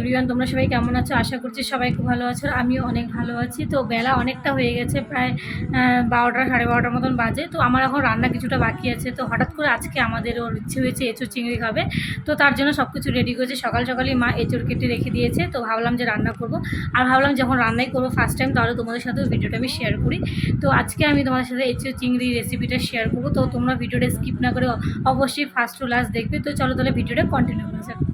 Everyone তোমরা সবাই কেমন আছো? আশা করছি সবাই খুব ভালো আছো আমিও অনেক ভালো আছি। তো বেলা অনেকটা হয়ে গেছে, প্রায় বারোটা, সাড়ে বারোটার মতন বাজে। তো আমার এখন রান্না কিছুটা বাকি আছে। তো হঠাৎ করে আজকে আমাদের ওর ইচ্ছে হয়েছে এঁচুর চিংড়ি খাবে। তো তার জন্য সব কিছু রেডি করেছে। সকাল সকালই মা এঁচুর কেটে রেখে দিয়েছে। তো ভাবলাম যে রান্না করব। আর ভাবলাম যখন রান্নাই করব ফার্স্ট টাইম তাহলে তোমাদের সাথেও ভিডিওটা আমি শেয়ার করি। তো আজকে আমি তোমাদের সাথে এঁচুর চিংড়ি রেসিপিটা শেয়ার করব। তো তোমরা ভিডিওটা স্কিপ না করে অবশ্যই ফার্স্ট টু লাস্ট দেখবে। তো চলো তাহলে ভিডিওটা কন্টিনিউ করা যাক।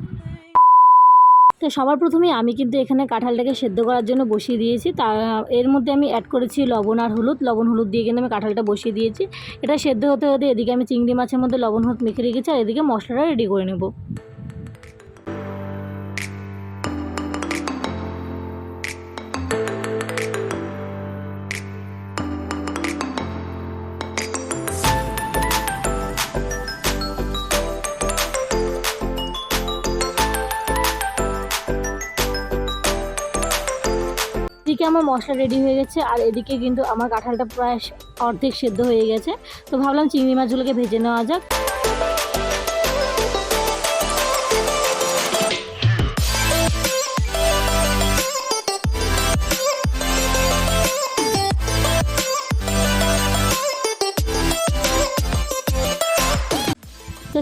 তো সবার প্রথমে আমি কিন্তু এখানে কাঁঠালটাকে সেদ্ধ করার জন্য বসিয়ে দিয়েছি। তা, এর মধ্যে আমি অ্যাড করেছি লবণ আর হলুদ। লবণ, হলুদ দিয়ে কিন্তু আমি কাঁঠালটা বসিয়ে দিয়েছি। এটা সেদ্ধ হতে হতে এদিকে আমি চিংড়ি মাছের মধ্যে লবণ, হলুদ মেখে রেখেছি আর এদিকে মশলাটা রেডি করে নেব। এদিকে আমার মশলা রেডি হয়ে গেছে, আর এদিকে কিন্তু আমার কাঁঠালটা প্রায় অর্ধেক সেদ্ধ হয়ে গেছে। তো ভাবলাম চিংড়ি মাছগুলোকে ভেজে নেওয়া যাক।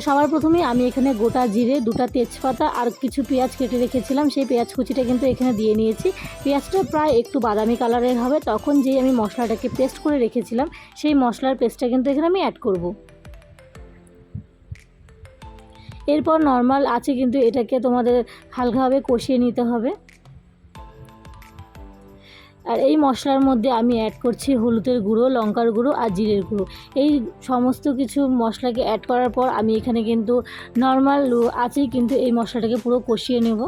সবার প্রথমে আমি এখানে গোটা জিরে, দুটা তেজপাতা আর কিছু পেঁয়াজ কেটে রেখেছিলাম। সেই পেঁয়াজ কুচিটা কিন্তু এখানে দিয়ে নিয়েছি। পেঁয়াজটা প্রায় একটু বাদামি কালারের হবে। তখন যেই আমি মশলাটাকে পেস্ট করে রেখেছিলাম, সেই মশলার পেস্টটা কিন্তু এখানে আমি অ্যাড করব। এরপর নর্মাল আছে কিন্তু এটাকে তোমাদের হালকাভাবে কষিয়ে নিতে হবে। আর এই মশলার মধ্যে আমি অ্যাড করছি হলুদের গুঁড়ো, লঙ্কার গুঁড়ো আর জিরের গুঁড়ো। এই সমস্ত কিছু মশলাকে অ্যাড করার পর আমি এখানে কিন্তু নর্মাল আছেই কিন্তু এই মশলাটাকে পুরো কষিয়ে নেব।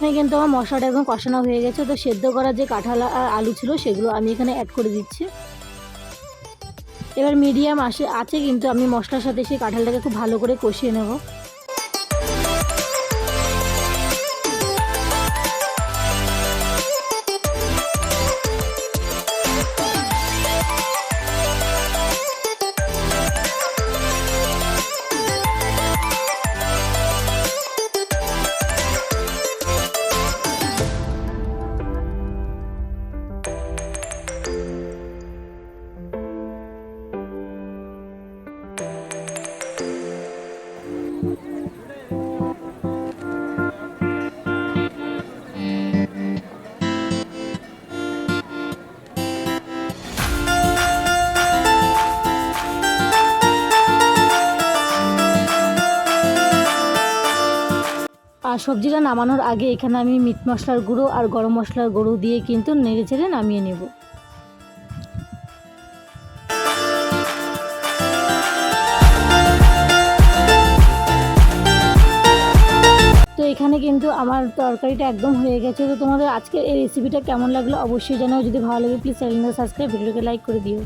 এখানে কিন্তু আমার মশলাটা একদম কষানো হয়ে গেছে। তো সেদ্ধ করা যে কাঁঠাল আর আলু ছিল সেগুলো আমি এখানে অ্যাড করে দিচ্ছি। এবার মিডিয়াম আসে আছে কিন্তু আমি মশলার সাথে সেই কাঁঠালটাকে খুব ভালো করে কষিয়ে নেব। সবজিটা নামানোর আগে এখানে আমি মিট মশলার গুঁড়ো আর গরম মশলার গুঁড়ো দিয়ে কিন্তু নেড়ে চেড়ে নামিয়ে নেব। তো এখানে কিন্তু আমার তরকারিটা একদম হয়ে গেছে। তো তোমাদের আজকে এই রেসিপিটা কেমন লাগল অবশ্যই জানাও। যদি ভালো লাগে প্লিজ চ্যানেলটা সাবস্ক্রাইব ভিডিওকে লাইক করে দিও।